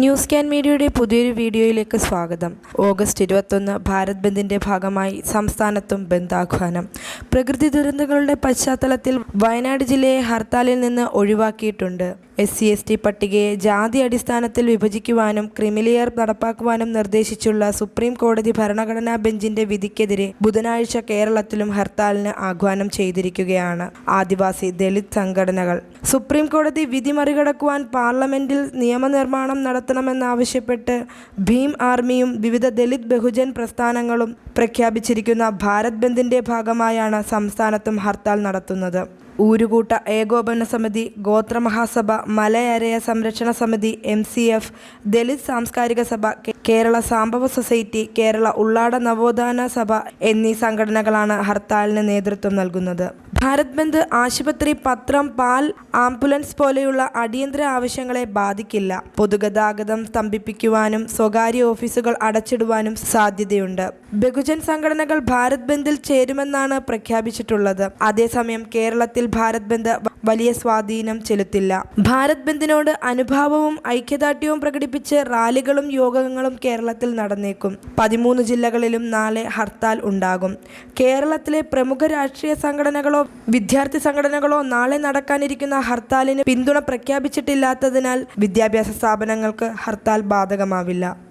News can മീഡിയയുടെ പുതിയൊരു വീഡിയോയിലേക്ക് സ്വാഗതം. ഓഗസ്റ്റ് ഇരുപത്തൊന്ന് ഭാരത് ബന്ദിന്റെ ഭാഗമായി സംസ്ഥാനത്തും ബന്ദ് ആഹ്വാനം പ്രകൃതി ദുരന്തങ്ങളുടെ പശ്ചാത്തലത്തിൽ വയനാട് ജില്ലയെ ഹർത്താലിൽ നിന്ന് ഒഴിവാക്കിയിട്ടുണ്ട്. എസ് സി എസ് ടി പട്ടികയെ ജാതി അടിസ്ഥാനത്തിൽ വിഭജിക്കുവാനും ക്രിമിലിയർ നടപ്പാക്കുവാനും നിർദ്ദേശിച്ചുള്ള സുപ്രീം കോടതി ഭരണഘടനാ ബെഞ്ചിന്റെ വിധിക്കെതിരെ ബുധനാഴ്ച കേരളത്തിലും ഹർത്താലിന് ആഹ്വാനം ചെയ്തിരിക്കുകയാണ് ആദിവാസി ദളിത് സംഘടനകൾ. സുപ്രീം കോടതി വിധി മറികടക്കുവാൻ പാർലമെന്റിൽ നിയമനിർമ്മാണം നടത്തണമെന്നാവശ്യപ്പെട്ട് ഭീം ആർമിയും വിവിധ ദളിത് ബഹുജൻ പ്രസ്ഥാനങ്ങളും പ്രഖ്യാപിച്ചിരിക്കുന്ന ഭാരത് ബന്ദിന്റെ ഭാഗമായാണ് സംസ്ഥാനത്തും ഹർത്താൽ നടത്തുന്നത്. ഊരുകൂട്ട ഏകോപന സമിതി ഗോത്രമഹാസഭ മലയരയ സംരക്ഷണ സമിതി എം സി എഫ് ദലിത് സാംസ്കാരിക സഭ കേരള സാമ്പവ സൊസൈറ്റി കേരള ഉള്ളാട നവോത്ഥാന സഭ എന്നീ സംഘടനകളാണ് ഹർത്താലിന് നേതൃത്വം നൽകുന്നത്. ഭാരത് ബന്ദ് ആശുപത്രി പത്രം പാൽ ആംബുലൻസ് പോലെയുള്ള അടിയന്തര ആവശ്യങ്ങളെ ബാധിക്കില്ല. പൊതുഗതാഗതം സ്തംഭിപ്പിക്കുവാനും സ്വകാര്യ ഓഫീസുകൾ അടച്ചിടുവാനും സാധ്യതയുണ്ട്. ബഹുജൻ സംഘടനകൾ ഭാരത് ബന്ദിൽ ചേരുമെന്നാണ് പ്രഖ്യാപിച്ചിട്ടുള്ളത്. അതേസമയം കേരളത്തിൽ ഭാരത് ബന്ദ് വലിയ സ്വാധീനം ചെലുത്തില്ല. ഭാരത് ബന്ദിനോട് അനുഭാവവും ഐക്യദാർഢ്യവും പ്രകടിപ്പിച്ച് റാലികളും യോഗങ്ങളും കേരളത്തിൽ നടന്നേക്കും. പതിമൂന്ന് ജില്ലകളിലും നാളെ ഹർത്താൽ ഉണ്ടാകും. കേരളത്തിലെ പ്രമുഖ രാഷ്ട്രീയ സംഘടനകളോ വിദ്യാർത്ഥി സംഘടനകളോ നാളെ നടക്കാനിരിക്കുന്ന ഹർത്താലിന് പിന്തുണ പ്രഖ്യാപിച്ചിട്ടില്ലാത്തതിനാൽ വിദ്യാഭ്യാസ സ്ഥാപനങ്ങൾക്ക് ഹർത്താൽ ബാധകമാവില്ല.